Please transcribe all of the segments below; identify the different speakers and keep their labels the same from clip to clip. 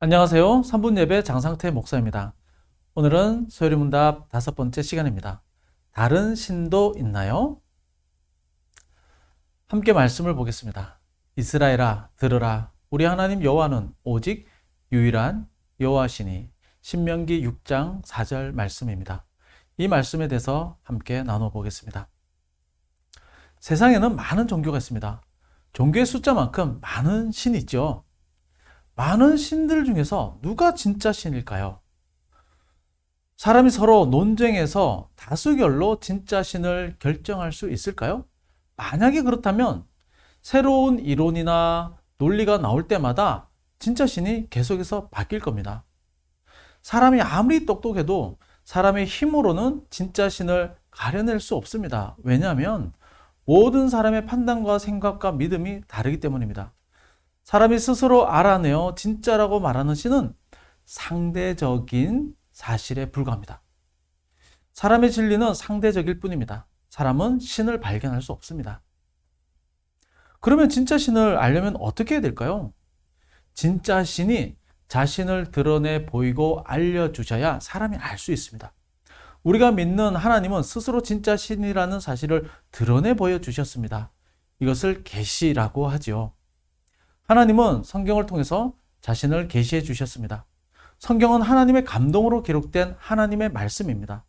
Speaker 1: 안녕하세요. 3분 예배 장상태 목사입니다. 오늘은 소요리 문답 다섯 번째 시간입니다. 다른 신도 있나요? 함께 말씀을 보겠습니다. 이스라엘아 들으라 우리 하나님 여호와는 오직 유일한 여호와시니 신명기 6장 4절 말씀입니다. 이 말씀에 대해서 함께 나눠 보겠습니다. 세상에는 많은 종교가 있습니다. 종교의 숫자만큼 많은 신이 있죠. 많은 신들 중에서 누가 진짜 신일까요? 사람이 서로 논쟁해서 다수결로 진짜 신을 결정할 수 있을까요? 만약에 그렇다면 새로운 이론이나 논리가 나올 때마다 진짜 신이 계속해서 바뀔 겁니다. 사람이 아무리 똑똑해도 사람의 힘으로는 진짜 신을 가려낼 수 없습니다. 왜냐하면 모든 사람의 판단과 생각과 믿음이 다르기 때문입니다. 사람이 스스로 알아내어 진짜라고 말하는 신은 상대적인 사실에 불과합니다. 사람의 진리는 상대적일 뿐입니다. 사람은 신을 발견할 수 없습니다. 그러면 진짜 신을 알려면 어떻게 해야 될까요? 진짜 신이 자신을 드러내 보이고 알려주셔야 사람이 알 수 있습니다. 우리가 믿는 하나님은 스스로 진짜 신이라는 사실을 드러내 보여주셨습니다. 이것을 계시라고 하지요. 하나님은 성경을 통해서 자신을 계시해 주셨습니다. 성경은 하나님의 감동으로 기록된 하나님의 말씀입니다.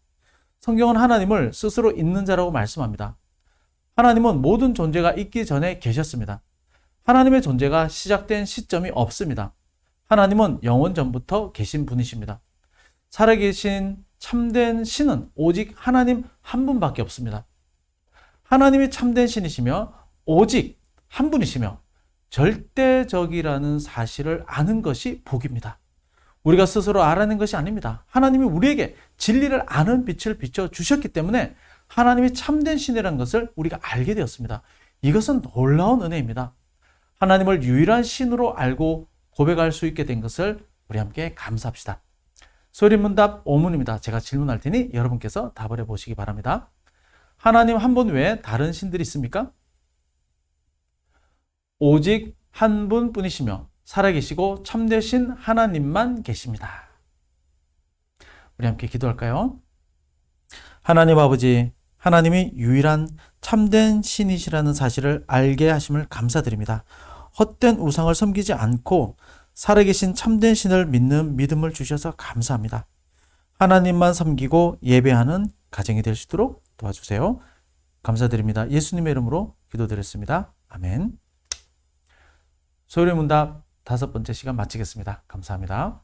Speaker 1: 성경은 하나님을 스스로 있는 자라고 말씀합니다. 하나님은 모든 존재가 있기 전에 계셨습니다. 하나님의 존재가 시작된 시점이 없습니다. 하나님은 영원 전부터 계신 분이십니다. 살아계신 참된 신은 오직 하나님 한 분밖에 없습니다. 하나님이 참된 신이시며 오직 한 분이시며 절대적이라는 사실을 아는 것이 복입니다. 우리가 스스로 알아낸 것이 아닙니다. 하나님이 우리에게 진리를 아는 빛을 비춰 주셨기 때문에 하나님이 참된 신이라는 것을 우리가 알게 되었습니다. 이것은 놀라운 은혜입니다. 하나님을 유일한 신으로 알고 고백할 수 있게 된 것을 우리 함께 감사합시다. 소리문답 5문입니다. 제가 질문할 테니 여러분께서 답을 해보시기 바랍니다. 하나님 한 분 외에 다른 신들이 있습니까? 오직 한 분뿐이시며 살아계시고 참되신 하나님만 계십니다. 우리 함께 기도할까요? 하나님 아버지, 하나님이 유일한 참된 신이시라는 사실을 알게 하심을 감사드립니다. 헛된 우상을 섬기지 않고 살아계신 참된 신을 믿는 믿음을 주셔서 감사합니다. 하나님만 섬기고 예배하는 가정이 될 수 있도록 도와주세요. 감사드립니다. 예수님의 이름으로 기도드렸습니다. 아멘. 소요리 문답 다섯 번째 시간 마치겠습니다. 감사합니다.